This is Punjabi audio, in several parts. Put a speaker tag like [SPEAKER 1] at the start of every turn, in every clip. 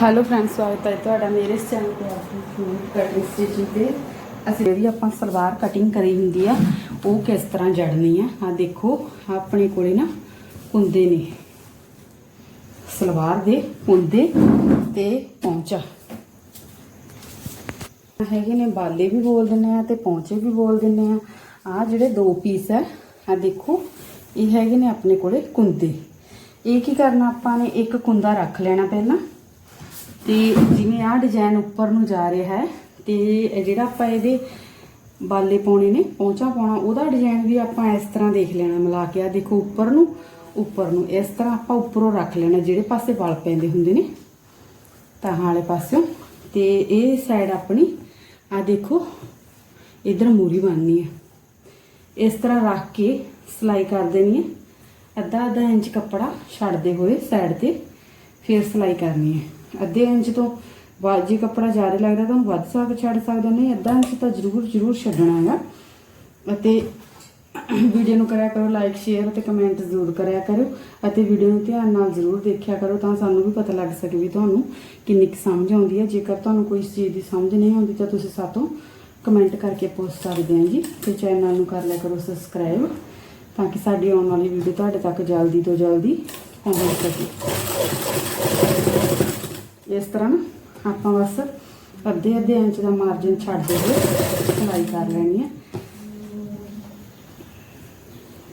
[SPEAKER 1] ਹੈਲੋ ਫਰੈਂਡਸ ਸਵਾਗਤ ਹੈ ਤੁਹਾਡਾ ਮੇਰੇ ਚੈਨਲ ਤੇ ਆਪਣੀ ਕਟਿੰਗ ਸਟਿਚਿੰਗ ਤੇ। ਅਸੀਂ ਜਿਹੜੀ ਆਪਾਂ ਸਲਵਾਰ ਕਟਿੰਗ ਕਰੀ ਹੁੰਦੀ ਆ, ਉਹ ਕਿਸ ਤਰ੍ਹਾਂ ਜੜਨੀ ਆ? ਆ ਦੇਖੋ, ਆਪਣੇ ਕੋਲੇ ਨਾ ਕੁੰਦੇ ਨੇ। ਸਲਵਾਰ ਦੇ ਕੁੰਦੇ ਤੇ ਪੌਂਚਾ। ਹੈਗੇ ਨੇ, ਬਾਲੇ ਵੀ ਬੋਲ ਦਿੰਨੇ ਆ ਤੇ ਪੌਂਚੇ ਵੀ ਬੋਲ ਦਿੰਨੇ ਆ। ਆ ਜਿਹੜੇ ਦੋ ਪੀਸ ਆ ਆ ਦੇਖੋ, ਇਹ ਹੈਗੇ ਨੇ ਆਪਣੇ ਕੋਲੇ ਕੁੰਦੇ। ਇਹ ਕੀ ਕਰਨਾ ਆਪਾਂ ਨੇ? ਇੱਕ ਕੁੰਦਾ ਰੱਖ ਲੈਣਾ ਪਹਿਲਾਂ। ਤੇ ਜਿਵੇਂ ਆਹ ਡਿਜ਼ਾਈਨ ਉੱਪਰ ਨੂੰ ਜਾ ਰਿਹਾ ਹੈ, ਤੇ ਜਿਹੜਾ ਆਪਾਂ ਇਹਦੇ ਬਾਲੇ ਪਾਉਣੇ ਨੇ, ਪੌਂਚਾ ਪਾਉਣਾ, ਉਹਦਾ ਡਿਜ਼ਾਈਨ ਵੀ ਆਪਾਂ ਇਸ ਤਰ੍ਹਾਂ ਦੇਖ ਲੈਣਾ ਮਿਲਾ ਕੇ। ਆ ਦੇਖੋ ਉੱਪਰ ਨੂੰ ਉੱਪਰ ਨੂੰ। ਇਸ ਤਰ੍ਹਾਂ ਆਪਾਂ ਉੱਪਰੋਂ ਰੱਖ ਲੈਣਾ, ਜਿਹੜੇ ਪਾਸੇ ਵਲ ਪੈਂਦੇ ਹੁੰਦੇ ਨੇ, ਤਾਂ ਵਾਲੇ ਪਾਸਿਓਂ। ਤੇ ਇਹ ਸਾਈਡ ਆਪਣੀ ਆ ਦੇਖੋ, ਇਧਰ ਮੂਰੀ ਬਣਨੀ ਹੈ। ਇਸ ਤਰ੍ਹਾਂ ਰੱਖ ਕੇ ਸਿਲਾਈ ਕਰ ਦੇਣੀ ਹੈ। ਅੱਧਾ ਅੱਧਾ ਇੰਚ ਕੱਪੜਾ ਛੱਡਦੇ ਹੋਏ ਸਾਈਡ ਤੇ ਫਿਰ ਸਿਲਾਈ ਕਰਨੀ ਹੈ। ਅੱਧੇ ਇੰਚ ਤੋਂ ਬਾਅਦ ਜੇ ਕੱਪੜਾ ਜ਼ਿਆਦਾ ਲੱਗਦਾ ਤਾਂ ਉਹਨੂੰ ਵੱਧ ਸਕ ਛੱਡ ਸਕਦੇ, ਨਹੀਂ ਅੱਧਾ ਇੰਚ ਤਾਂ ਜ਼ਰੂਰ ਜ਼ਰੂਰ ਛੱਡਣਾ ਹੈਗਾ। ਅਤੇ ਵੀਡੀਓ ਨੂੰ ਕਰਿਆ ਕਰੋ ਲਾਈਕ ਸ਼ੇਅਰ ਅਤੇ ਕਮੈਂਟ ਜ਼ਰੂਰ ਕਰਿਆ ਕਰੋ ਅਤੇ ਵੀਡੀਓ ਨੂੰ ਧਿਆਨ ਨਾਲ ਜ਼ਰੂਰ ਦੇਖਿਆ ਕਰੋ ਤਾਂ ਸਾਨੂੰ ਵੀ ਪਤਾ ਲੱਗ ਸਕੇ ਵੀ ਤੁਹਾਨੂੰ ਕਿੰਨੀ ਕੁ ਸਮਝ ਆਉਂਦੀ ਹੈ। ਜੇਕਰ ਤੁਹਾਨੂੰ ਕੋਈ ਇਸ ਚੀਜ਼ ਦੀ ਸਮਝ ਨਹੀਂ ਆਉਂਦੀ ਤਾਂ ਤੁਸੀਂ ਸਾਤੋਂ ਕਮੈਂਟ ਕਰਕੇ ਪੁੱਛ ਸਕਦੇ ਹੋ ਜੀ। ਤੇ ਚੈਨਲ ਨੂੰ ਕਰ ਲਿਆ ਕਰੋ ਸਬਸਕ੍ਰਾਈਬ ਤਾਂ ਕਿ ਸਾਡੀ ਆਉਣ ਵਾਲੀ ਵੀਡੀਓ ਤੁਹਾਡੇ ਤੱਕ ਜਲਦੀ ਤੋਂ ਜਲਦੀ ਪਹੁੰਚ ਸਕੇ। ਇਸ ਤਰ੍ਹਾਂ ਨਾ ਆਪਾਂ ਬਸ ਅੱਧੇ ਅੱਧੇ ਇੰਚ ਦਾ ਮਾਰਜਨ ਛੱਡ ਦੇ ਕੇ ਸਿਲਾਈ ਕਰ ਲੈਣੀ ਹੈ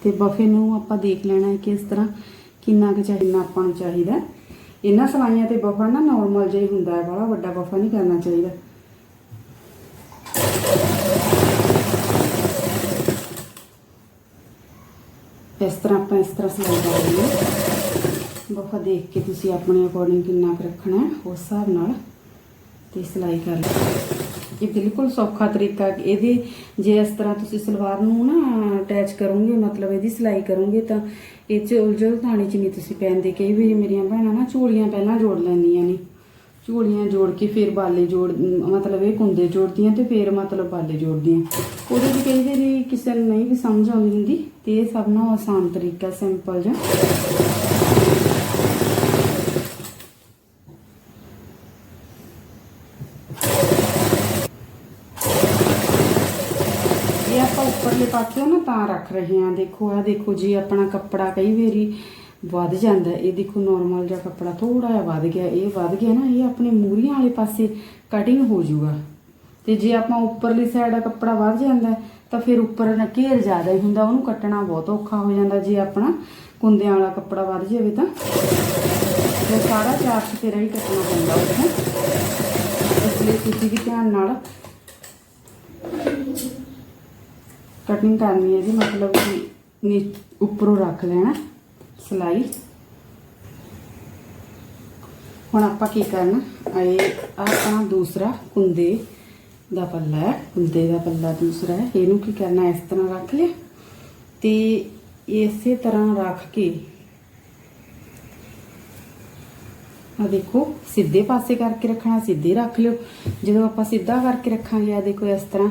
[SPEAKER 1] ਤੇ ਬਫੇ ਨੂੰ ਆਪਾਂ ਦੇਖ ਲੈਣਾ ਹੈ ਕਿ ਇਸ ਤਰ੍ਹਾਂ ਕਿੰਨਾ ਕੁ ਚਾਹੀਦਾ ਆਪਾਂ ਨੂੰ ਚਾਹੀਦਾ ਇਹਨਾਂ ਸਲਾਈਆਂ ਤੇ ਬਫਾ ਨਾ ਨਾਰਮਲ ਜਿਹਾ ਹੁੰਦਾ ਹੈ ਬੜਾ ਵੱਡਾ ਬਫਾ ਨਹੀਂ ਕਰਨਾ ਚਾਹੀਦਾ। ਇਸ ਤਰ੍ਹਾਂ ਆਪਾਂ ਇਸ ਤਰ੍ਹਾਂ ਸਿਲਾਈ ਕਰ ਲਈਏ। ਬਫਾ ਦੇਖ ਕੇ ਤੁਸੀਂ ਆਪਣੇ ਅਕੋਰਡਿੰਗ ਕਿੰਨਾ ਕੁ ਰੱਖਣਾ ਉਸ ਹਿਸਾਬ ਨਾਲ ਤੇ ਸਿਲਾਈ ਕਰ ਲਓ। ਇਹ ਬਿਲਕੁਲ ਸੌਖਾ ਤਰੀਕਾ ਇਹਦੇ ਜੇ ਇਸ ਤਰ੍ਹਾਂ ਤੁਸੀਂ ਸਲਵਾਰ ਨੂੰ ਨਾ ਅਟੈਚ ਕਰੋਗੇ, ਮਤਲਬ ਇਹਦੀ ਸਿਲਾਈ ਕਰੋਗੇ, ਤਾਂ ਇਹ ਚ ਉਲਝਲ ਥਾਣੀ ਚ ਨਹੀਂ ਤੁਸੀਂ ਪੈਂਦੇ ਕਈ ਵਾਰੀ ਮੇਰੀਆਂ ਭੈਣਾਂ ਨਾ ਝੋਲੀਆਂ ਪਹਿਲਾਂ ਜੋੜ ਲੈਂਦੀਆਂ ਨੇ। ਝੋਲੀਆਂ ਜੋੜ ਕੇ ਫਿਰ ਬਾਲੇ ਜੋੜ, ਮਤਲਬ ਇਹ ਕੁੰਦੇ ਜੋੜਦੀਆਂ ਤੇ ਫਿਰ ਮਤਲਬ ਬਾਲੇ ਜੋੜਦੀਆਂ। ਉਹਦੇ ਵਿੱਚ ਕਈ ਵਾਰੀ ਕਿਸੇ ਨੂੰ ਨਹੀਂ ਵੀ ਸਮਝ ਆਉਂਦੀ ਹੁੰਦੀ, ਤੇ ਇਹ ਸਭ ਨਾਲੋਂ ਆਸਾਨ ਤਰੀਕਾ ਸਿੰਪਲ ਜਿਹਾ ਇਹ ਆਪਾਂ ਉੱਪਰਲੇ ਪਾਸੇ ਰੱਖ ਰਹੇ ਹਾਂ। ਦੇਖੋ ਆ ਦੇਖੋ ਜੀ, ਆਪਣਾ ਕੱਪੜਾ ਕਈ ਵਾਰੀ ਵੱਧ ਜਾਂਦਾ ਇਹ ਦੇਖੋ ਨਾਰਮਲ ਜਿਹਾ ਕੱਪੜਾ ਥੋੜਾ ਜਿਹਾ ਵੱਧ ਗਿਆ। ਇਹ ਵੱਧ ਗਿਆ ਨਾ, ਇਹ ਆਪਣੇ ਮੂਰੀਆਂ ਵਾਲੇ ਪਾਸੇ ਕਟਿੰਗ ਹੋ ਜਾਊਗਾ। ਤੇ ਜੇ ਆਪਾਂ ਉੱਪਰਲੀ ਸਾਈਡ ਦਾ ਕੱਪੜਾ ਵੱਧ ਜਾਂਦਾ ਤਾਂ ਫਿਰ ਉੱਪਰ ਨਾ ਘੇਰ ਜ਼ਿਆਦਾ ਹੀ ਹੁੰਦਾ। ਉਹਨੂੰ ਕੱਟਣਾ ਬਹੁਤ ਔਖਾ ਹੋ ਜਾਂਦਾ। ਜੇ ਆਪਣਾ ਕੁੰਦਿਆਂ ਵਾਲਾ ਕੱਪੜਾ ਵੱਧ ਜਾਵੇ ਤਾਂ ਉਹ ਸਾਰਾ ਚਾਰ ਤੇਰਾ ਹੀ ਕੱਟਣਾ ਪੈਂਦਾ ਉਹਨੂੰ ਇਸ ਲਈ ਤੁਸੀਂ ਵੀ ਧਿਆਨ ਨਾਲ ਕਟਿੰਗ ਕਰਨੀ ਹੈ ਜੀ, ਮਤਲਬ ਕਿ ਉੱਪਰੋਂ ਰੱਖ ਲੈਣਾ, ਸਲਾਈ। ਹੁਣ ਆਪਾਂ ਕੀ ਕਰਨਾ ਇਹ, ਆਹ ਆਪਣਾ ਦੂਸਰਾ ਕੁੰਦੇ ਦਾ ਪੱਲਾ ਹੈ, ਕੁੰਦੇ ਦਾ ਪੱਲਾ ਦੂਸਰਾ ਹੈ। ਇਹਨੂੰ ਕੀ ਕਰਨਾ, ਇਸ ਤਰ੍ਹਾਂ ਰੱਖ ਲਿਆ ਤੇ ਇਸੇ ਤਰ੍ਹਾਂ ਰੱਖ ਕੇ ਆ ਦੇਖੋ, ਸਿੱਧੇ ਪਾਸੇ ਕਰਕੇ ਰੱਖਣਾ, ਸਿੱਧੇ ਰੱਖ ਲਿਓ। ਜਦੋਂ ਆਪਾਂ ਸਿੱਧਾ ਕਰਕੇ ਰੱਖਾਂਗੇ ਆ ਦੇਖੋ ਇਸ ਤਰ੍ਹਾਂ।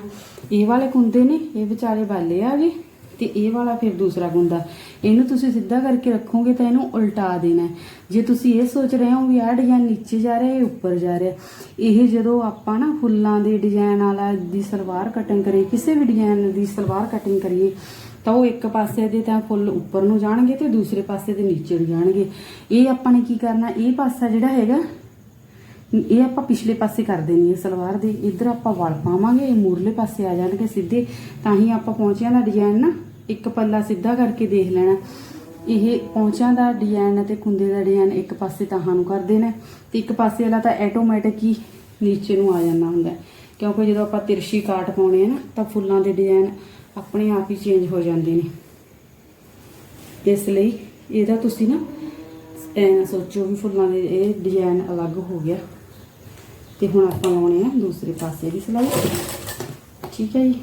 [SPEAKER 1] ਇਹ ਵਾਲੇ ਕੁੰਦੇ ਨੇ, ਇਹ ਵਿਚਾਲੇ ਬਾਲੇ ਆ ਗਏ, ਤੇ ਇਹ ਵਾਲਾ ਫਿਰ ਦੂਸਰਾ ਕੁੰਦਾ। ਇਹਨੂੰ ਤੁਸੀਂ ਸਿੱਧਾ ਕਰਕੇ ਰੱਖੋਗੇ ਤਾਂ ਇਹਨੂੰ ਉਲਟਾ ਦੇਣਾ ਜੇ ਤੁਸੀਂ ਇਹ ਸੋਚ ਰਹੇ ਹੋ ਵੀ ਆਹ ਡਿਜ਼ਾਈਨ ਨੀਚੇ ਜਾ ਰਿਹਾ, ਇਹ ਉੱਪਰ ਜਾ ਰਿਹਾ, ਇਹ ਜਦੋਂ ਆਪਾਂ ਨਾ ਫੁੱਲਾਂ ਦੇ ਡਿਜ਼ਾਈਨ ਵਾਲਾ ਦੀ ਸਲਵਾਰ ਕਟਿੰਗ ਕਰੀਏ, ਕਿਸੇ ਵੀ ਡਿਜ਼ਾਈਨ ਦੀ ਸਲਵਾਰ ਕਟਿੰਗ ਕਰੀਏ ਤਾਂ ਉਹ ਇੱਕ ਪਾਸੇ ਦੇ ਤਾਂ ਫੁੱਲ ਉੱਪਰ ਨੂੰ ਜਾਣਗੇ ਤੇ ਦੂਸਰੇ ਪਾਸੇ ਦੇ ਨੀਚੇ ਨੂੰ ਜਾਣਗੇ। ਇਹ ਆਪਾਂ ਨੇ ਕੀ ਕਰਨਾ, ਇਹ ਪਾਸਾ ਜਿਹੜਾ ਹੈਗਾ, ਇਹ ਆਪਾਂ ਪਿਛਲੇ ਪਾਸੇ ਕਰ ਦੇਣੀ ਹੈ ਸਲਵਾਰ ਦੇ। ਇੱਧਰ ਆਪਾਂ ਵਲ ਪਾਵਾਂਗੇ, ਇਹ ਮੂਰਲੇ ਪਾਸੇ ਆ ਜਾਣਗੇ ਸਿੱਧੇ। ਤਾਂ ਹੀ ਆਪਾਂ ਪਹੁੰਚਿਆਂ ਦਾ ਡਿਜ਼ਾਈਨ ਨਾ। ਇੱਕ ਪੱਲਾ ਸਿੱਧਾ ਕਰਕੇ ਦੇਖ ਲੈਣਾ। ਇਹ ਪੌਂਚਿਆਂ ਦਾ ਡਿਜ਼ਾਈਨ ਅਤੇ ਕੁੰਦੇ ਦਾ ਡਿਜ਼ਾਈਨ ਇੱਕ ਪਾਸੇ ਤਾਹਾਂ ਨੂੰ ਕਰ ਦੇਣਾ ਤੇ ਇੱਕ ਪਾਸੇ ਵਾਲਾ ਤਾਂ ਆਟੋਮੈਟਿਕ ਹੀ ਨੀਚੇ ਨੂੰ ਆ ਜਾਂਦਾ ਹੁੰਦਾ ਕਿਉਂਕਿ ਜਦੋਂ ਆਪਾਂ ਤਿਰਸ਼ੀ ਕਾਟ ਪਾਉਣੇ ਆ ਨਾ, ਤਾਂ ਫੁੱਲਾਂ ਦੇ ਡਿਜ਼ਾਈਨ ਆਪਣੇ ਆਪ ਹੀ ਚੇਂਜ ਹੋ ਜਾਂਦੇ ਨੇ। ਇਸ ਲਈ ਇਹਦਾ ਤੁਸੀਂ ਨਾ ਐਂ ਸੋਚੋ ਵੀ ਫੁੱਲਾਂ ਦੇ ਇਹ ਡਿਜ਼ਾਈਨ ਅਲੱਗ ਹੋ ਗਿਆ। ਤੇ ਹੁਣ ਆਪਾਂ ਲਾਉਣੇ ਆ ਦੂਸਰੇ ਪਾਸੇ ਦੀ ਸਿਲਾਈ। ਠੀਕ ਹੈ ਜੀ।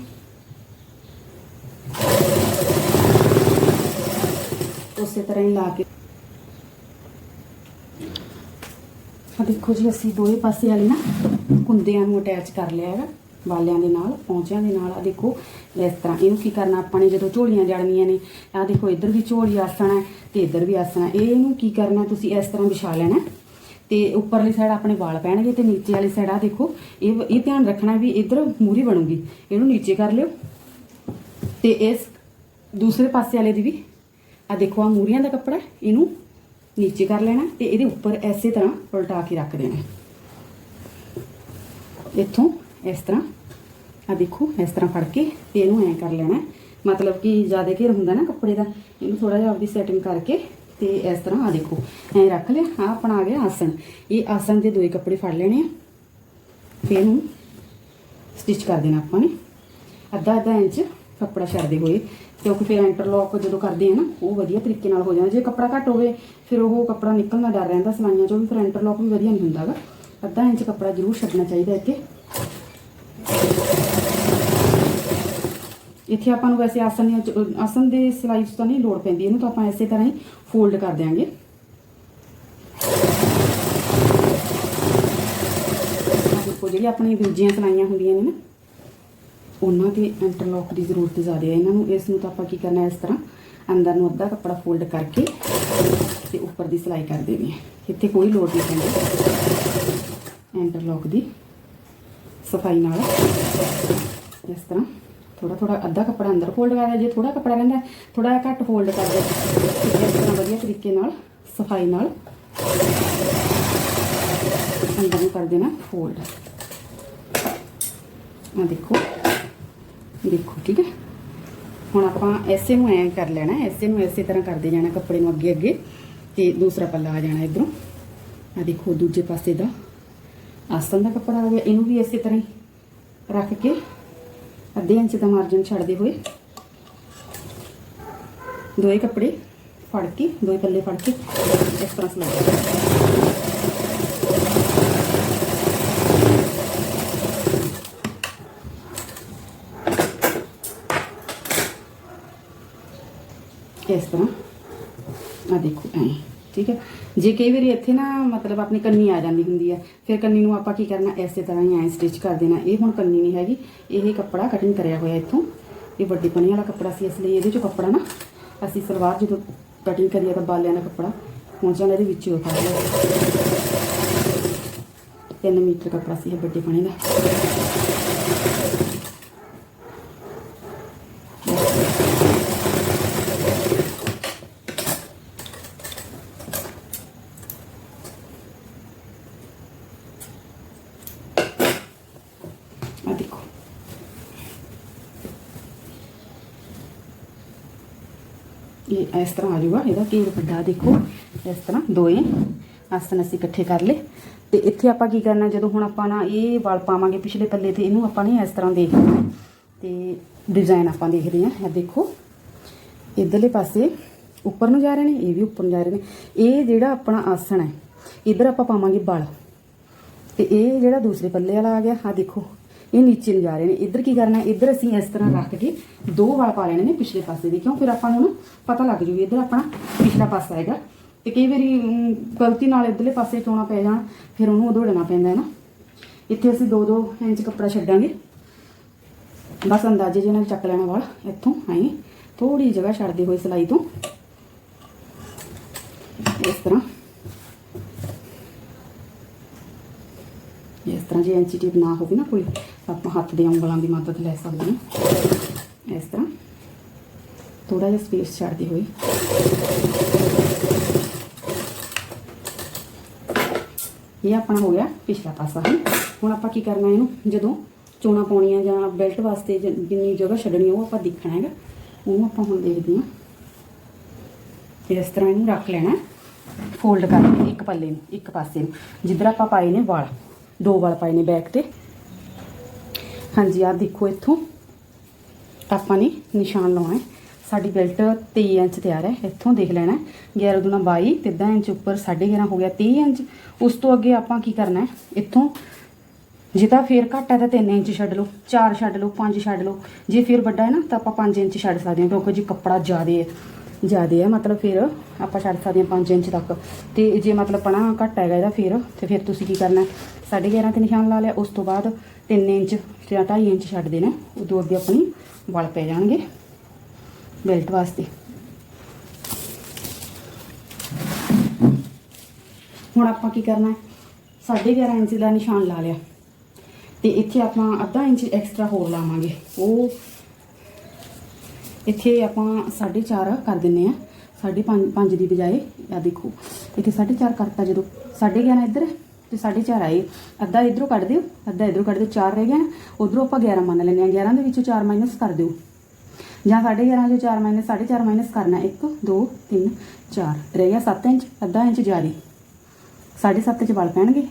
[SPEAKER 1] ਉਸੇ ਤਰ੍ਹਾਂ ਹੀ ਲਾ ਕੇ। ਆ ਦੇਖੋ ਜੀ, ਅਸੀਂ ਦੋਵੇਂ ਪਾਸੇ ਵਾਲੇ ਨਾ ਕੁੰਦਿਆਂ ਨੂੰ ਅਟੈਚ ਕਰ ਲਿਆ ਹੈਗਾ। ਵਾਲਿਆਂ ਦੇ ਨਾਲ, ਪੌਂਚਿਆਂ ਦੇ ਨਾਲ। ਆ ਦੇਖੋ, ਇਸ ਤਰ੍ਹਾਂ ਇਹਨੂੰ ਕੀ ਕਰਨਾ ਆਪਾਂ ਨੇ, ਜਦੋਂ ਝੋਲੀਆਂ ਜੜਨੀਆਂ ਨੇ ਆ ਦੇਖੋ, ਇੱਧਰ ਵੀ ਝੋਲੀ ਆਸਣਾ ਹੈ ਤੇ ਇੱਧਰ ਵੀ ਆਸਣਾ ਹੈ। ਇਹ ਇਹਨੂੰ ਕੀ ਕਰਨਾ ਤੁਸੀਂ ਇਸ ਤਰ੍ਹਾਂ ਵਿਛਾ ਲੈਣਾ ਤੇ ਉੱਪਰਲੀ ਸਾਈਡ ਆਪਣੇ ਵਾਲ ਪੈਣਗੇ ਤੇ ਨੀਚੇ ਵਾਲੀ ਸਾਈਡ ਆ ਦੇਖੋ, ਇਹ ਇਹ ਧਿਆਨ ਰੱਖਣਾ ਵੀ ਇੱਧਰ ਮੂਰੀ ਬਣੂਗੀ। ਇਹਨੂੰ ਨੀਚੇ ਕਰ ਲਿਓ ਤੇ ਇਸ ਦੂਸਰੇ ਪਾਸੇ ਵਾਲੇ ਦੀ ਵੀ ਆ ਦੇਖੋ ਆ ਮੂਰੀਆਂ ਦਾ ਕੱਪੜਾ ਇਹਨੂੰ ਨੀਚੇ ਕਰ ਲੈਣਾ ਤੇ ਇਹਦੇ ਉੱਪਰ ਐਸੇ ਤਰ੍ਹਾਂ ਉਲਟਾ ਕੇ ਰੱਖ ਦੇਣਾ ਇੱਥੋਂ ਇਸ ਤਰ੍ਹਾਂ। ਆ ਦੇਖੋ, ਇਸ ਤਰ੍ਹਾਂ ਫੜ ਕੇ ਤੇ ਇਹਨੂੰ ਐਂ ਕਰ ਲੈਣਾ ਮਤਲਬ ਕਿ ਜ਼ਿਆਦਾ ਘੇਰ ਹੁੰਦਾ ਨਾ ਕੱਪੜੇ ਦਾ, ਇਹਨੂੰ ਥੋੜਾ ਜਿਹਾ ਆਪਦੀ ਸੈਟਿੰਗ ਕਰਕੇ ਤੇ ਇਸ ਤਰ੍ਹਾਂ ਆ ਦੇਖੋ, ਐਂ ਰੱਖ ਲਿਆ ਆ ਆਪਣਾ ਆ ਗਿਆ ਆਸਣ। ਇਹ ਆਸਣ ਦੇ ਦੋਏ ਕੱਪੜੇ ਫੜ ਲੈਣੇ ਆ। ਤੇ ਇਹਨੂੰ ਸਟਿਚ ਕਰ ਦੇਣਾ ਆਪਾਂ ਨੇ। ਅੱਧਾ ਅੱਧਾ ਇੰਚ ਕੱਪੜਾ ਛੱਡਦੇ ਹੋਏ। ਕਿਉਂਕਿ ਫਿਰ ਇੰਟਰਲੌਕ ਜਦੋਂ ਕਰਦੇ ਆ ਨਾ, ਉਹ ਵਧੀਆ ਤਰੀਕੇ ਨਾਲ ਹੋ ਜਾਂਦਾ। ਜੇ ਕੱਪੜਾ ਘੱਟ ਹੋਵੇ, ਫਿਰ ਉਹ ਕੱਪੜਾ ਨਿਕਲਣ ਦਾ ਡਰ ਰਹਿੰਦਾ। ਸਲਾਈਆਂ ਚੋਂ ਵੀ ਫਿਰ ਇੰਟਰਲੌਕ ਵੀ ਵਧੀਆ ਨਹੀਂ ਹੁੰਦਾਗਾ ਅੱਧਾ ਇੰਚ ਕੱਪੜਾ ਜ਼ਰੂਰ ਛੱਡਣਾ ਚਾਹੀਦਾ ਇੱਥੇ। ਇੱਥੇ ਆਪਾਂ ਨੂੰ ਵੈਸੇ ਆਸਨ ਦੀਆਂ- ਆਸਨ ਦੇ ਸਿਲਾਈ 'ਚ ਤਾਂ ਨਹੀਂ ਲੋੜ ਪੈਂਦੀ, ਇਹਨੂੰ ਤਾਂ ਆਪਾਂ ਇਸੇ ਤਰ੍ਹਾਂ ਹੀ ਫੋਲਡ ਕਰ ਦਿਆਂਗੇ। ਆਹ ਦੇਖੋ ਜਿਹੜੀ ਆਪਣੀ ਦੂਜੀਆਂ ਸਲਾਈਆਂ ਹੁੰਦੀਆਂ ਨੇ ਨਾ, ਉਹਨਾਂ ਤੇ ਇੰਟਰਲੌਕ ਦੀ ਜ਼ਰੂਰਤ ਜ਼ਿਆਦਾ ਹੈ। ਇਹਨਾਂ ਨੂੰ ਇਸ ਨੂੰ ਤਾਂ ਆਪਾਂ ਕੀ ਕਰਨਾ, ਇਸ ਤਰ੍ਹਾਂ ਅੰਦਰ ਨੂੰ ਅੱਧਾ ਕੱਪੜਾ ਫੋਲਡ ਕਰਕੇ ਤੇ ਉੱਪਰ ਦੀ ਸਿਲਾਈ ਕਰ ਦੇਣੀ ਹੈ। ਇੱਥੇ ਕੋਈ ਲੋੜ ਨਹੀਂ ਪੈਂਦੀ ਇੰਟਰਲੌਕ ਦੀ ਸਫ਼ਾਈ ਨਾਲ। ਇਸ ਤਰ੍ਹਾਂ ਥੋੜਾ ਥੋੜਾ ਅੱਧਾ ਕੱਪੜਾ ਅੰਦਰ ਫੋਲਡ ਕਰਦਾ ਜੇ ਥੋੜਾ ਕੱਪੜਾ ਰਹਿੰਦਾ ਥੋੜਾ ਜਿਹਾ ਘੱਟ ਫੋਲਡ ਕਰ ਇਸ ਤਰ੍ਹਾਂ ਵਧੀਆ ਤਰੀਕੇ ਨਾਲ, ਸਫ਼ਾਈ ਨਾਲ ਅੰਦਰ ਨੂੰ ਕਰ ਦੇਣਾ ਫੋਲਡ ਆ ਦੇਖੋ ਦੇਖੋ, ਠੀਕ ਹੈ। ਹੁਣ ਆਪਾਂ ਐਸੇ ਨੂੰ ਐਂ ਕਰ ਲੈਣਾ ਐਸੇ ਨੂੰ ਐਸੇ ਤਰ੍ਹਾਂ ਕਰਦੇ ਜਾਣਾ ਕੱਪੜੇ ਨੂੰ ਅੱਗੇ ਅੱਗੇ ਤੇ ਦੂਸਰਾ ਪੱਲਾ ਆ ਜਾਣਾ ਇਧਰੋਂ। ਆ ਦੇਖੋ, ਦੂਜੇ ਪਾਸੇ ਦਾ ਆਸਨ ਦਾ ਕੱਪੜਾ ਆ ਗਿਆ, ਇਹਨੂੰ ਵੀ ਐਸੇ ਤਰ੍ਹਾਂ ਹੀ ਰੱਖ ਕੇ ਅੱਧੇ ਇੰਚ ਦਾ ਮਾਰਜਨ ਛੱਡਦੇ ਹੋਏ ਦੋਏ ਕੱਪੜੇ ਫੜ ਕੇ ਦੋਏ ਪੱਲੇ ਫੜ ਕੇ ਇਸ ਤਰ੍ਹਾਂ ਸਿਲਾਈ ਇਸ ਤਰ੍ਹਾਂ ਆ ਦੇਖੋ ਐ ਠੀਕ ਹੈ? ਜੇ ਕਈ ਵਾਰੀ ਇੱਥੇ ਨਾ ਮਤਲਬ ਆਪਣੀ ਕੰਨੀ ਆ ਜਾਂਦੀ ਹੁੰਦੀ ਹੈ, ਫਿਰ ਕੰਨੀ ਨੂੰ ਆਪਾਂ ਕੀ ਕਰਨਾ ਐਸੇ ਤਰ੍ਹਾਂ ਹੀ ਐ ਸਟਿਚ ਕਰ ਦੇਣਾ। ਇਹ ਹੁਣ ਕੰਨੀ ਨਹੀਂ ਹੈਗੀ, ਇਹ ਕੱਪੜਾ ਕਟਿੰਗ ਕਰਿਆ ਹੋਇਆ ਇੱਥੋਂ। ਇਹ ਵੱਡੀ ਪਣੀ ਵਾਲਾ ਕੱਪੜਾ ਸੀ, ਇਸ ਲਈ ਇਹਦੇ ਚੋਂ ਕੱਪੜਾ ਨਾ ਅਸੀਂ ਸਲਵਾਰ ਜਦੋਂ ਕਟਿੰਗ ਕਰੀਏ ਤਾਂ ਬਾਲਿਆਂ ਦਾ ਕੱਪੜਾ ਪਹੁੰਚਾਂ ਇਹਦੇ ਵਿੱਚ ਹੀ ਉਤਾਰ ਲਿਆ। 3 ਮੀਟਰ ਕੱਪੜਾ ਸੀ ਇਹ ਵੱਡੀ ਪਣੀ ਦਾ ਆ ਦੇਖੋ ਇਹ ਇਸ ਤਰ੍ਹਾਂ ਆ ਜਾਊਗਾ ਇਹਦਾ ਘੇਰ ਵੱਡਾ ਦੇਖੋ ਇਸ ਤਰ੍ਹਾਂ ਦੋਏ ਆਸਨ ਅਸੀਂ ਇਕੱਠੇ ਕਰ ਲਏ ਤੇ ਇੱਥੇ ਆਪਾਂ ਕੀ ਕਰਨਾ ਜਦੋਂ ਹੁਣ ਆਪਾਂ ਨਾ ਇਹ ਵਲ ਪਾਵਾਂਗੇ ਪਿਛਲੇ ਪੱਲੇ ਤੇ ਇਹਨੂੰ ਆਪਾਂ ਨੇ ਇਸ ਤਰ੍ਹਾਂ ਦੇਖ ਲੈਣਾ ਤੇ ਡਿਜ਼ਾਈਨ ਆਪਾਂ ਦੇਖਦੇ ਹਾਂ ਇਹ ਦੇਖੋ ਇਧਰਲੇ ਪਾਸੇ ਉੱਪਰ ਨੂੰ ਜਾ ਰਹੇ ਨੇ ਇਹ ਵੀ ਉੱਪਰ ਨੂੰ ਜਾ ਰਹੇ ਨੇ ਇਹ ਜਿਹੜਾ ਆਪਣਾ ਆਸਣ ਹੈ ਇਧਰ ਆਪਾਂ ਪਾਵਾਂਗੇ ਬਲ ਤੇ ਇਹ ਜਿਹੜਾ ਦੂਸਰੇ ਪੱਲੇ ਵਾਲਾ ਆ ਗਿਆ ਆ ਦੇਖੋ ਇਹ ਨੀਚੇ ਨੂੰ ਜਾ ਰਹੇ ਨੇ। ਇੱਧਰ ਕੀ ਕਰਨਾ ਇੱਧਰ ਅਸੀਂ ਇਸ ਤਰ੍ਹਾਂ ਰੱਖ ਕੇ ਦੋ ਵਾਲ ਪਾ ਲੈਣੇ ਨੇ ਪਿਛਲੇ ਪਾਸੇ ਦੇ। ਕਿਉਂ? ਫਿਰ ਆਪਾਂ ਨੂੰ ਪਤਾ ਲੱਗ ਜੂਗੀ, ਇੱਧਰ ਆਪਣਾ ਪਿਛਲਾ ਪਾਸਾ ਹੈਗਾ। ਤੇ ਕਈ ਵਾਰੀ ਗਲਤੀ ਨਾਲ ਇੱਧਰਲੇ ਪਾਸੇ ਚੋਣਾ ਪੈ ਜਾਣ, ਫਿਰ ਉਹਨੂੰ ਉਧੋੜਨਾ ਪੈਂਦਾ ਹੈ ਨਾ। ਇੱਥੇ ਅਸੀਂ 2-2 ਇੰਚ ਕੱਪੜਾ ਛੱਡਾਂਗੇ। ਬਸ ਅੰਦਾਜ਼ੇ ਜਿਹੇ ਨਾਲ ਚੱਕ ਲੈਣਾ ਵਾਲ, ਇੱਥੋਂ ਆਏ ਥੋੜੀ ਜਗ੍ਹਾ ਛੱਡਦੇ ਹੋਏ ਸਿਲਾਈ ਤੋਂ। ਇਸ ਤਰ੍ਹਾਂ ਇਸ ਤਰ੍ਹਾਂ ਜੇ ਐਂਚੀ ਟੇਪ ਨਾ ਹੋਵੇ ਨਾ ਕੋਈ ਆਪਾਂ ਹੱਥ ਦੇ ਉਂਗਲਾਂ ਦੀ ਮਦਦ ਲੈ ਸਕਦੇ ਹਾਂ। ਇਸ ਤਰ੍ਹਾਂ। ਥੋੜਾ ਜਿਹਾ ਸਪੇਸ ਛੱਡਦੇ ਹੋਈ ਇਹ ਆਪਣਾ ਹੋ ਗਿਆ ਪਿਛਲਾ ਪਾਸਾ ਹੈ। ਹੁਣ ਆਪਾਂ ਕੀ ਕਰਨਾ ਇਹਨੂੰ? ਜਦੋਂ ਚੋਣਾ ਪਾਉਣੀਆਂ ਜਾਂ ਬੈਲਟ ਵਾਸਤੇ ਜਿੰਨੀ ਜਗ੍ਹਾ ਛੱਡਣੀ ਉਹ ਆਪਾਂ ਦੇਖਣਾ ਹੈਗਾ। ਉਹਨੂੰ ਆਪਾਂ ਹੁਣ ਦੇਖਦੇ ਹਾਂ। ਇਸ ਤਰ੍ਹਾਂ ਇਹਨੂੰ ਰੱਖ ਲੈਣਾ। ਫੋਲਡ ਕਰ ਇੱਕ ਪੱਲੇ ਨੂੰ, ਇੱਕ ਪਾਸੇ ਨੂੰ। ਜਿੱਧਰ ਆਪਾਂ ਪਾਏ ਨੇ ਵਾਲ। ਦੋ ਵਾਲ ਪਾਏ ਨੇ ਬੈਕ ਤੇ। ਹਾਂਜੀ ਆ ਦੇਖੋ ਇੱਥੋਂ। ਆਪਾਂ ਨੇ ਨਿਸ਼ਾਨ ਲਾਉਣਾ ਹੈ। ਸਾਡੀ ਬੈਲਟ 23 ਇੰਚ ਤਿਆਰ ਹੈ। ਇੱਥੋਂ ਦੇਖ ਲੈਣਾ 11 ਦੁਨਾ 22 ਤੇ 10 ਇੰਚ ਉੱਪਰ 11.5 ਹੋ ਗਿਆ 30 ਇੰਚ। ਉਸ ਤੋਂ ਅੱਗੇ ਆਪਾਂ ਕੀ ਕਰਨਾ ਹੈ? ਇੱਥੋਂ ਜੇ ਤਾਂ ਫੇਰ ਘੱਟ ਹੈ ਤਾਂ 3 ਇੰਚ ਛੱਡ ਲਓ 4 ਛੱਡ ਲਓ 5 ਛੱਡ ਲਓ। ਜੇ ਫੇਰ ਵੱਡਾ ਹੈ ਨਾ, ਤਾਂ ਆਪਾਂ 5 ਇੰਚ ਛੱਡ ਸਕਦੇ ਹਾਂ ਕਿਉਂਕਿ ਜੀ ਕੱਪੜਾ ਜ਼ਿਆਦਾ ਹੈ। ਜ਼ਿਆਦੇ ਆ, ਮਤਲਬ ਫਿਰ ਆਪਾਂ ਛੱਡ ਸਕਦੇ ਹਾਂ 5 ਇੰਚ ਤੱਕ। ਤੇ ਜੇ ਮਤਲਬ ਪਣਾ ਘੱਟ ਹੈਗਾ ਇਹਦਾ ਫਿਰ, ਤੇ ਫਿਰ ਤੁਸੀਂ ਕੀ ਕਰਨਾ 11.5 ਤੇ ਨਿਸ਼ਾਨ ਲਾ ਲਿਆ, ਉਸ ਤੋਂ ਬਾਅਦ 3 ਇੰਚ ਜਾਂ 2.5 ਇੰਚ ਛੱਡ ਦੇਣਾ, ਉਦੋਂ ਅੱਗੇ ਆਪਣੀ ਵਲ ਪੈ ਜਾਣਗੇ ਬੈਲਟ ਵਾਸਤੇ। ਹੁਣ ਆਪਾਂ ਕੀ ਕਰਨਾ ਹੈ 11.5 ਇੰਚ ਦਾ ਨਿਸ਼ਾਨ ਲਾ ਲਿਆ। ਤੇ ਇੱਥੇ ਆਪਾਂ ਅੱਧਾ ਇੰਚ ਐਕਸਟਰਾ ਹੋਰ ਲਾਵਾਂਗੇ। ਉਹ ਇੱਥੇ ਆਪਾਂ 4.5 ਕਰ ਦਿੰਨੇ ਆ 5.5 5 ਦੀ ਬਜਾਏ ਆ ਦੇਖੋ, ਇੱਥੇ 4.5 ਕਰਤਾ ਜਦੋਂ 11.5 ਇੱਧਰ ਹੈ ਤੇ 4.5 ਆਏ। ਅੱਧਾ ਇਧਰੋਂ ਕੱਢ ਦਿਓ, ਅੱਧਾ ਇਧਰੋਂ ਕੱਢ ਦਿਓ 4 ਰਹਿ ਗਿਆ ਨਾ, ਉਧਰੋਂ ਆਪਾਂ 11 ਮੰਨ ਲੈਂਦੇ ਆ 11 ਦੇ ਵਿੱਚੋਂ 4 ਮਾਈਨਸ ਕਰ ਦਿਓ। ਜਾਂ 11.5 ਚੋਂ 4 ਮਾਈਨਸ 4.5 ਮਾਈਨਸ ਕਰਨਾ 1 2 3 4 ਰਹਿ ਗਿਆ 7 ਇੰਚ, ਅੱਧਾ ਇੰਚ ਜਾਰੀ 7.5 ਚ ਵਲ ਪੈਣਗੇ।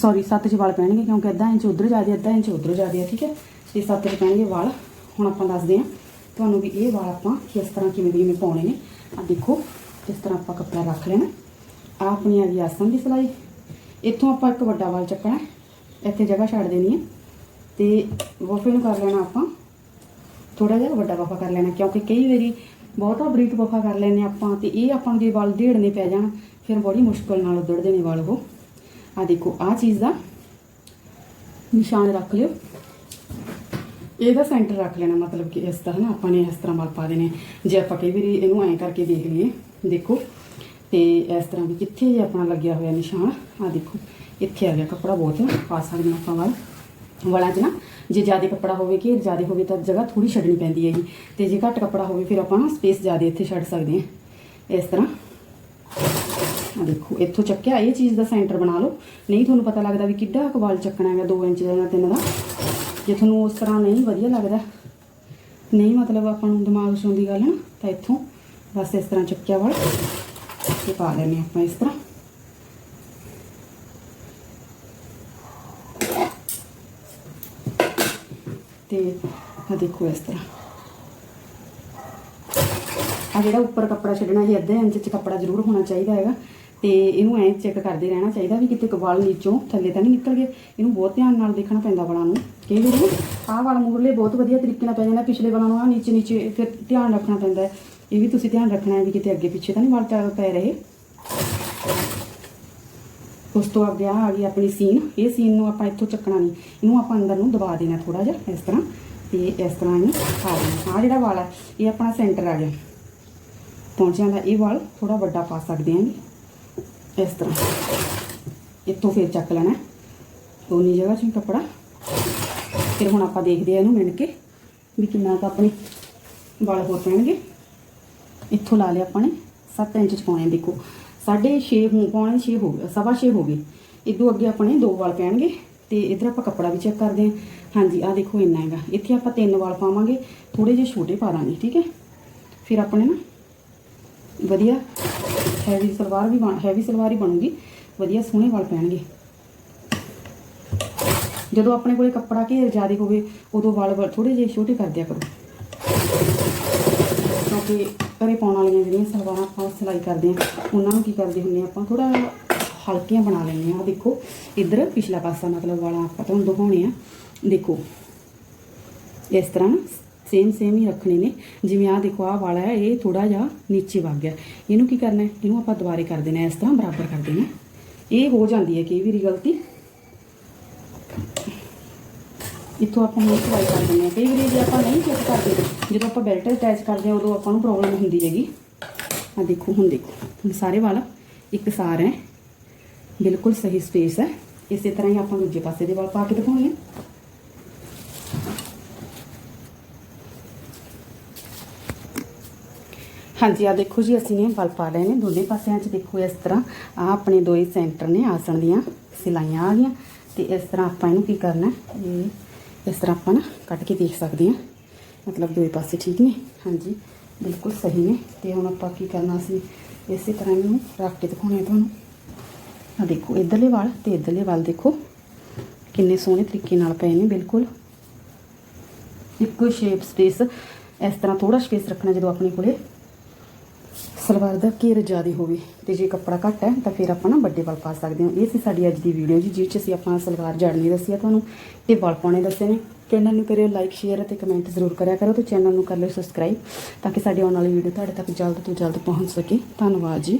[SPEAKER 1] ਸੌਰੀ 7 ਚ ਵਲ ਪੈਣਗੇ ਕਿਉਂਕਿ ਅੱਧਾ ਇੰਚ ਉਧਰ ਜਾਦੀ ਅੱਧਾ ਇੰਚ ਉਧਰ ਜਾਦੀ ਠੀਕ ਹੈ? ਤੇ 7 ਚ ਪੈਣਗੇ ਵਲ। ਹੁਣ ਆਪਾਂ ਦੱਸਦੇ ਹਾਂ। ਤੁਹਾਨੂੰ ਵੀ ਇਹ ਵਾਲ ਆਪਾਂ ਕਿਸ ਤਰ੍ਹਾਂ ਕਿਵੇਂ ਕਿਵੇਂ ਪਾਉਣੇ ਨੇ। ਆ ਦੇਖੋ, ਇਸ ਤਰ੍ਹਾਂ ਆਪਾਂ ਕੱਪੜਾ ਰੱਖ ਲੈਣਾ। ਆ ਆਪਣੀ ਆ ਗਈ ਆਸਨ ਦੀ ਸਿਲਾਈ। ਇੱਥੋਂ ਆਪਾਂ ਇੱਕ ਵੱਡਾ ਵਾਲ ਚੱਕਣਾ ਇੱਥੇ ਜਗ੍ਹਾ ਛੱਡ ਦੇਣੀ ਹੈ। ਤੇ ਵਫੇ ਨੂੰ ਕਰ ਲੈਣਾ ਆਪਾਂ। ਥੋੜਾ ਜਿਹਾ ਵੱਡਾ ਵਫਾ ਕਰ ਲੈਣਾ, ਕਿਉਂਕਿ ਕਈ ਵਾਰੀ ਬਹੁਤਾ ਬਰੀਕ ਵਫਾ ਕਰ ਲੈਨੇ ਆਪਾਂ ਤੇ ਇਹ ਆਪਾਂ ਦੇ ਜੇ ਵਾਲ ਢੇੜਨੇ ਪੈ ਜਾਣ, ਫਿਰ ਬੜੀ ਮੁਸ਼ਕਲ ਨਾਲ ਉਧੜਦੇ ਨੇ ਵਾਲ ਉਹ। ਆ ਦੇਖੋ ਆ ਚੀਜ਼ ਦਾ ਨਿਸ਼ਾਨ ਰੱਖ ਲਿਓ। ਇਹਦਾ ਸੈਂਟਰ ਰੱਖ ਲੈਣਾ, ਮਤਲਬ ਕਿ ਇਸ ਤਰ੍ਹਾਂ ਨਾ ਆਪਾਂ ਨੇ ਇਸ ਤਰ੍ਹਾਂ ਵਾਲ ਪਾ ਦੇਣੇ। ਜੇ ਆਪਾਂ ਕਈ ਵਾਰੀ ਇਹਨੂੰ ਐਂ ਕਰਕੇ ਦੇਖ ਲਈਏ, ਦੇਖੋ। ਤੇ ਇਸ ਤਰ੍ਹਾਂ ਵੀ ਕਿੱਥੇ ਜੇ ਆਪਣਾ ਲੱਗਿਆ ਹੋਇਆ ਨਿਸ਼ਾਨ ਆ ਦੇਖੋ, ਇੱਥੇ ਆ ਗਿਆ ਕੱਪੜਾ ਬਹੁਤ, ਪਾ ਸਕਦੇ ਹਾਂ ਆਪਾਂ ਵਾਲ। ਵਾਲਾਂ 'ਚ ਨਾ, ਜੇ ਜ਼ਿਆਦਾ ਕੱਪੜਾ ਹੋਵੇ ਕਿ ਜ਼ਿਆਦਾ ਹੋਵੇ ਤਾਂ ਜਗ੍ਹਾ ਥੋੜੀ ਛੱਡਣੀ ਪੈਂਦੀ ਹੈ ਜੀ ਤੇ ਜੇ ਘੱਟ ਕੱਪੜਾ ਹੋਵੇ ਫਿਰ ਆਪਾਂ ਨਾ ਸਪੇਸ ਜ਼ਿਆਦਾ ਇੱਥੇ ਛੱਡ ਸਕਦੇ ਹਾਂ। ਇਸ ਤਰ੍ਹਾਂ। ਆ ਦੇਖੋ, ਇੱਥੋਂ ਚੱਕਿਆ, ਇਹ ਚੀਜ਼ ਦਾ ਸੈਂਟਰ ਬਣਾ ਲਓ। ਨਹੀਂ ਤੁਹਾਨੂੰ ਪਤਾ ਲੱਗਦਾ ਵੀ ਕਿੱਡਾ ਕੁ ਚੱਕਣਾ ਹੈਗਾ 2 ਇੰਚ ਦਾ ਜਾਂ 3 ਦਾ। ਜੇ ਤੁਹਾਨੂੰ ਉਸ ਤਰ੍ਹਾਂ ਨਹੀਂ ਵਧੀਆ ਲੱਗਦਾ, ਨਹੀਂ ਮਤਲਬ ਆਪਾਂ ਨੂੰ ਦਿਮਾਗ 'ਚ ਆਉਂਦੀ ਗੱਲ ਨਾ ਤਾਂ ਇੱਥੋਂ ਬਸ ਇਸ ਤਰ੍ਹਾਂ ਚੱਕਿਆ ਵਾਲ ਤੇ ਪਾ ਲੈਣੇ ਆਪਾਂ ਇਸ ਤਰ੍ਹਾਂ। ਤੇ ਆ ਦੇਖੋ ਇਸ ਤਰ੍ਹਾਂ। ਆ ਜਿਹੜਾ ਉੱਪਰ ਕੱਪੜਾ ਛੱਡਣਾ ਇਹ ਅੱਧੇ ਇੰਚ ਚ ਕੱਪੜਾ ਜ਼ਰੂਰ ਹੋਣਾ ਚਾਹੀਦਾ ਹੈਗਾ। ਤੇ ਇਹਨੂੰ ਐਂ ਚੈੱਕ ਕਰਦੇ ਰਹਿਣਾ ਚਾਹੀਦਾ ਵੀ ਕਿਤੇ ਵਾਲ ਨੀਚੋਂ ਥੱਲੇ ਤਾਂ ਨਹੀਂ ਨਿਕਲ ਗਏ। ਇਹਨੂੰ ਬਹੁਤ ਧਿਆਨ ਨਾਲ ਦੇਖਣਾ ਪੈਂਦਾ ਵਾਲਾਂ ਨੂੰ। ਕਈ ਵਾਰੀ ਆਹ ਵਾਲ ਮੂਰਲੇ ਬਹੁਤ ਵਧੀਆ ਤਰੀਕੇ ਨਾਲ ਪੈ ਜਾਂਦਾ। ਪਿਛਲੇ ਵਾਲਾਂ ਨੂੰ ਆ ਨੀਚੇ ਨੀਚੇ ਫਿਰ ਧਿਆਨ ਰੱਖਣਾ ਪੈਂਦਾ ਹੈ। ਇਹ ਵੀ ਤੁਸੀਂ ਧਿਆਨ ਰੱਖਣਾ ਹੈ ਵੀ ਕਿਤੇ ਅੱਗੇ ਪਿੱਛੇ ਤਾਂ ਨਹੀਂ ਵਾਲ ਚੱਲ ਪੈ ਰਹੇ। ਉਸ ਤੋਂ ਅੱਗੇ ਆਹ ਆ ਗਈ ਆਪਣੀ ਸੀਨ। ਇਹ ਸੀਨ ਨੂੰ ਆਪਾਂ ਇੱਥੋਂ ਚੱਕਣਾ ਨਹੀਂ ਇਹਨੂੰ ਆਪਾਂ ਅੰਦਰ ਨੂੰ ਦਬਾ ਦੇਣਾ ਥੋੜਾ ਜਿਹਾ, ਇਸ ਤਰ੍ਹਾਂ। ਤੇ ਇਸ ਤਰ੍ਹਾਂ ਇਹਨੂੰ ਪਾ ਦੇਣਾ। ਆਹ ਜਿਹੜਾ ਵਾਲ ਹੈ, ਇਹ ਆਪਣਾ ਸੈਂਟਰ ਆ ਗਿਆ। ਪੌਂਚਿਆਂ ਦਾ ਇਹ ਵਾਲ ਥੋੜਾ ਵੱਡਾ ਪਾ ਸਕਦੇ ਹਾਂ ਇਸ ਤਰ੍ਹਾਂ। ਇੱਥੋਂ ਫਿਰ ਚੱਕ ਲੈਣਾ ਦੋਨੀ ਜਗ੍ਹਾ 'ਚ ਕੱਪੜਾ। ਫਿਰ ਹੁਣ ਆਪਾਂ ਦੇਖਦੇ ਆ ਇਹਨੂੰ ਮਿਣ ਕੇ ਵੀ ਕਿੰਨਾ ਕੁ ਆਪਣੇ ਵਾਲ ਹੋ ਪੈਣਗੇ। ਇੱਥੋਂ ਲਾ ਲਿਆ ਆਪਾਂ ਨੇ 7 ਇੰਚ ਚ ਪਾਉਣੇ ਆ, ਦੇਖੋ। 6.5 ਹੋ ਪਾਉਣੇ 6 ਹੋ ਗਏ ਸਵਾ 6 ਹੋ ਗਏ। ਇਦੋਂ ਅੱਗੇ ਆਪਣੇ ਦੋ ਵਾਲ ਪੈਣਗੇ ਤੇ ਇਧਰ ਆਪਾਂ ਕੱਪੜਾ ਵੀ ਚੈੱਕ ਕਰਦੇ ਹਾਂ ਹਾਂਜੀ ਆ ਦੇਖੋ ਇੰਨਾ ਹੈਗਾ। ਇੱਥੇ ਆਪਾਂ ਤਿੰਨ ਵਾਲ ਪਾਵਾਂਗੇ ਥੋੜੇ ਜਿਹੇ ਛੋਟੇ ਪਾ ਦਾਂਗੇ ਠੀਕ ਹੈ? ਫਿਰ ਆਪਣੇ ਨਾ ਵਧੀਆ ਹੈਵੀ ਸਲਵਾਰ ਵੀ ਬਣ ਹੈਵੀ ਸਲਵਾਰ ਹੀ ਬਣੂਗੀ ਵਧੀਆ ਸੋਹਣੇ ਵਾਲ ਪੈਣਗੇ। ਜਦੋਂ ਆਪਣੇ ਕੋਲੇ ਕੱਪੜਾ ਘੇਰ ਜ਼ਿਆਦਾ ਹੋਵੇ ਉਦੋਂ ਵਾਲ ਥੋੜੇ ਜਿਹੇ ਛੋਟੇ ਕਰ ਦਿਆ ਕਰੋ। ਕਿਉਂਕਿ ਘਰੇ ਪਾਉਣ ਵਾਲੀਆਂ ਜਿਹੜੀਆਂ ਸਲਵਾਰਾਂ ਆਪਾਂ ਸਿਲਾਈ ਕਰਦੇ ਆ ਉਹਨਾਂ ਨੂੰ ਕੀ ਕਰਦੇ ਹੁੰਦੇ ਆ ਆਪਾਂ ਥੋੜਾ ਹਲਕੀਆਂ ਬਣਾ ਲੈਂਦੇ ਆ ਦੇਖੋ ਇੱਧਰ ਪਿਛਲਾ ਪਾਸਾ ਮਤਲਬ ਵਾਲਾ ਆਪਾਂ ਤੁਹਾਨੂੰ ਦਿਖਾਉਣੇ ਆ। ਦੇਖੋ ਇਸ ਤਰ੍ਹਾਂ ਨਾ ਸੇਮ ਸੇਮ ਹੀ ਰੱਖਣੇ ਨੇ। ਜਿਵੇਂ ਆ ਦੇਖੋ ਆ ਵਾਲਾ ਹੈ ਇਹ ਥੋੜਾ ਜਿਹਾ ਨੀਚੇ ਵਗ ਗਿਆ। ਇਹਨੂੰ ਕੀ ਕਰਨਾ ਹੈ? ਇਹਨੂੰ ਆਪਾਂ ਦੁਬਾਰੇ ਕਰ ਦੇਣਾ ਹੈ, ਇਸ ਤਰ੍ਹਾਂ ਬਰਾਬਰ ਕਰ ਦੇਣਾ ਹੈ। ਇਹ ਹੋ ਜਾਂਦੀ ਹੈ ਕਈ ਵਾਰੀ ਗਲਤੀ। ਇੱਥੋਂ ਆਪਾਂ ਨੂੰ ਸਿਲਾਈ ਕਰ ਦਿੰਦੇ ਹਾਂ। ਕਈ ਵਾਰੀ ਜੇ ਆਪਾਂ ਨਹੀਂ ਚੈੱਕ ਕਰਦੇ, ਜਦੋਂ ਆਪਾਂ ਬੈਲਟ ਅਟੈਚ ਕਰਦੇ ਹਾਂ, ਉਦੋਂ ਆਪਾਂ ਨੂੰ ਪ੍ਰੋਬਲਮ ਹੁੰਦੀ ਹੈਗੀ। ਆ ਦੇਖੋ, ਹੁਣ ਦੇਖੋ। ਹੁਣ ਸਾਰੇ ਵਾਲ ਇੱਕ ਸਾਰ ਹੈ। ਬਿਲਕੁਲ ਸਹੀ ਸਪੇਸ ਹੈ। ਇਸੇ ਤਰ੍ਹਾਂ ਹੀ ਆਪਾਂ ਦੂਜੇ ਪਾਸੇ ਦੇ ਵਾਲ ਪਾ ਕੇ ਦਿਖਾਉਣੇ ਆ ਹਾਂਜੀ ਆ ਦੇਖੋ ਜੀ, ਅਸੀਂ ਨੇ ਵਲ ਪਾ ਲਏ ਨੇ ਦੋਨੇ ਪਾਸਿਆਂ 'ਚ। ਦੇਖੋ, ਇਸ ਤਰ੍ਹਾਂ ਆ ਆਪਣੇ ਦੋਈ ਸੈਂਟਰ ਨੇ, ਆਸਣ ਦੀਆਂ ਸਿਲਾਈਆਂ ਆ ਗਈਆਂ। ਤੇ ਇਸ ਤਰ੍ਹਾਂ ਆਪਾਂ ਇਹਨੂੰ ਕੀ ਕਰਨਾ ਇਹ ਇਸ ਤਰ੍ਹਾਂ ਆਪਾਂ ਨਾ ਕੱਟ ਕੇ ਦੇਖ ਸਕਦੇ ਹਾਂ। ਮਤਲਬ ਦੋਏ ਪਾਸੇ ਠੀਕ ਨੇ। ਹਾਂਜੀ, ਬਿਲਕੁਲ ਸਹੀ ਨੇ। ਤੇ ਹੁਣ ਆਪਾਂ ਕੀ ਕਰਨਾ ਸੀ? ਇਸੇ ਤਰ੍ਹਾਂ ਇਹਨੂੰ ਰੱਖ ਕੇ ਦਿਖਾਉਣੇ ਆ ਤੁਹਾਨੂੰ। ਆ ਦੇਖੋ, ਇਧਰਲੇ ਵਾਲ ਤੇ ਇਧਰਲੇ ਵਾਲ ਦੇਖੋ। ਕਿੰਨੇ ਸੋਹਣੇ ਤਰੀਕੇ ਨਾਲ ਪਏ ਨੇ, ਬਿਲਕੁਲ। ਇੱਕੋ ਸ਼ੇਪ ਸਪੇਸ ਇਸ ਤਰ੍ਹਾਂ ਥੋੜਾ ਸਪੇਸ ਰੱਖਣਾ ਜਦੋਂ ਆਪਣੇ ਕੋਲੇ। ਸਲਵਾਰ ਦਾ ਘੇਰ ਜ਼ਿਆਦਾ ਹੋਵੇ ਤੇ ਜੇ ਕੱਪੜਾ ਘੱਟ ਹੈ, ਤਾਂ ਫਿਰ ਆਪਾਂ ਨਾ ਵੱਡੇ ਵਾਲ ਪਾ ਸਕਦੇ ਹਾਂ। ਇਹ ਸੀ ਸਾਡੀ ਅੱਜ ਦੀ ਵੀਡੀਓ ਜੀ, ਜਿਹਦੇ 'ਚ ਅਸੀਂ ਆਪਾਂ ਸਲਵਾਰ ਜੜਨੀ ਦੱਸੀ ਆ ਤੁਹਾਨੂੰ ਤੇ ਵਾਲ ਪਾਉਣੇ ਦੱਸੇ ਨੇ। ਚੈਨਲ ਨੂੰ ਕਰਿਓ ਲਾਈਕ ਸ਼ੇਅਰ ਅਤੇ ਕਮੈਂਟ ਜ਼ਰੂਰ ਕਰਿਆ ਕਰੋ ਤੇ ਚੈਨਲ ਨੂੰ ਕਰ ਲਿਓ ਸਬਸਕ੍ਰਾਈਬ ਤਾਂ ਕਿ ਸਾਡੀ ਆਉਣ ਵਾਲੀ ਵੀਡੀਓ ਤੁਹਾਡੇ ਤੱਕ ਜਲਦ ਤੋਂ ਜਲਦ ਪਹੁੰਚ ਸਕੇ। ਧੰਨਵਾਦ ਜੀ।